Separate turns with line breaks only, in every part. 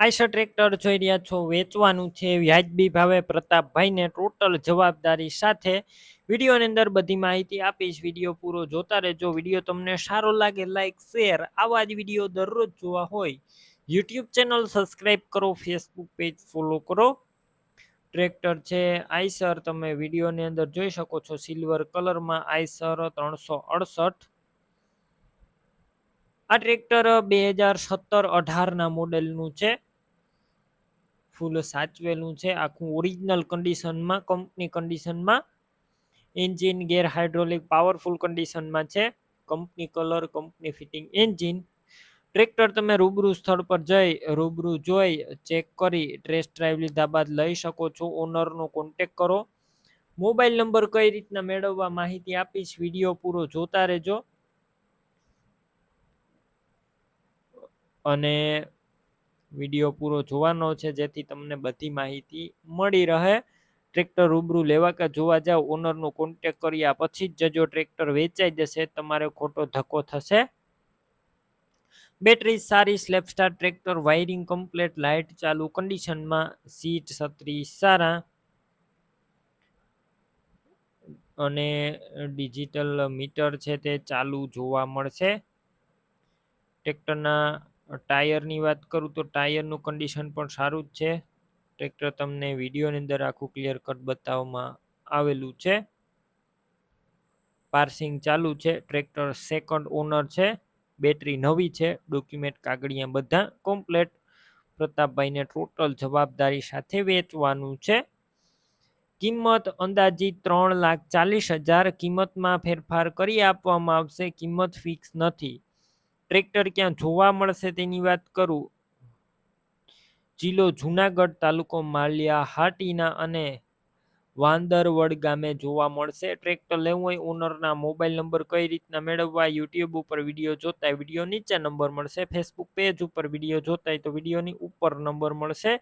Eicher tractor જોઈ રહ્યા છો, વેચવાનું છે વ્યાજબી ભાવે પ્રતાપભાઈને ટોટલ જવાબદારી સાથે. વિડીયોની અંદર બધી માહિતી આપીશ, વીડિયો પૂરો જોતા રહેજો. વીડિયો તમને સારો લાગે, લાઈક, શેર, આવા જ વીડિયો દરરોજ જોવા હોય. યુટ્યુબ ચેનલ સબસ્ક્રાઈબ કરો, ફેસબુક પેજ ફોલો કરો. ટ્રેક્ટર છે, આઈસર તમે વિડીયોની અંદર જોઈ શકો છો, સિલ્વર કલરમાં આઈસર ત્રણસો અડસઠ. આ ટ્રેક્ટર બે હજાર સત્તર અઢારના મોડેલનું છે. ફૂલ સાચવેલું છે. આખું ઓરિજિનલ કન્ડિશનમાં કંપની કન્ડિશનમાં એન્જિન ગેર હાઇડ્રોલિક પાવરફુલ કન્ડિશનમાં છે. Company colour company fitting engine tractor તમે રૂબરૂ સ્થળ પર જઈ, રૂબરૂ જોઈ ચેક કરી ટ્રેસ ડ્રાઈવ લીધા બાદ લઈ શકો છો. ઓનરનો કોન્ટેક કરો. મોબાઈલ નંબર કઈ રીતના મેળવવા માહિતી આપીશ વીડિયો પૂરો જોતા રહેજો. અને વીડિયો પૂરો જોવાનો છે, જેથી તમને બધી માહિતી મળી રહે. ટ્રેક્ટર રૂબરૂ લેવા કે જોવા જાવ ઓનરનો કોન્ટેક કર્યા પછી જ જજો ટ્રેક્ટર વેચાઈ જશે, તમારે ખોટો ધક્કો થશે. બેટરી સારી, self starter tractor wiring complete light ચાલુ કન્ડિશનમાં સીટ છત્રી સારા. અને ડિજિટલ મીટર છે તે ચાલુ જોવા મળશે. ટ્રેક્ટરના ટાયરની વાત કરું તો ટાયરનું કન્ડિશન પણ સારું જ છે. ટ્રેક્ટર તમને વિડીયોની અંદર આખું ક્લિયર કટ બતાવવામાં આવેલું છે. પાર્સિંગ ચાલુ છે. ટ્રેક્ટર સેકન્ડ ઓનર છે. બેટરી નવી છે. ડોક્યુમેન્ટ કાગળિયા બધા કોમ્પ્લેટ પ્રતાપભાઈને ટોટલ જવાબદારી સાથે વેચવાનું છે. કિંમત અંદાજિત ત્રણ લાખ ચાલીસ હજાર કિંમતમાં ફેરફાર કરી આપવામાં આવશે. કિંમત ફિક્સ નથી. ટ્રેક્ટર ક્યાં જોવા મળશે તેની વાત કરું? જિલ્લો જુનાગઢ તાલુકો માલિયા હાટીના અને વાંદરવડ ગામે જોવા મળશે. ટ્રેક્ટર લેવું હોય ઓનરના મોબાઈલ નંબર કઈ રીતના મેળવવા, યુટ્યુબ ઉપર વીડિયો જોતા વીડિયો નીચે નંબર મળશે. ફેસબુક પેજ ઉપર વીડિયો જોતા તો વિડીયોની ઉપર નંબર મળશે.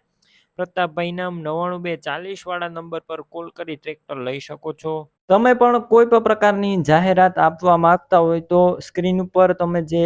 પ્રતાપભાઈ નામ નવાણું બે ચાલીસ વાળા નંબર પર કોલ કરી ટ્રેક્ટર લઈ શકો છો. તમે પણ કોઈ પણ પ્રકારની જાહેરાત આપવા માંગતા હોય તો સ્ક્રીન ઉપર તમે જે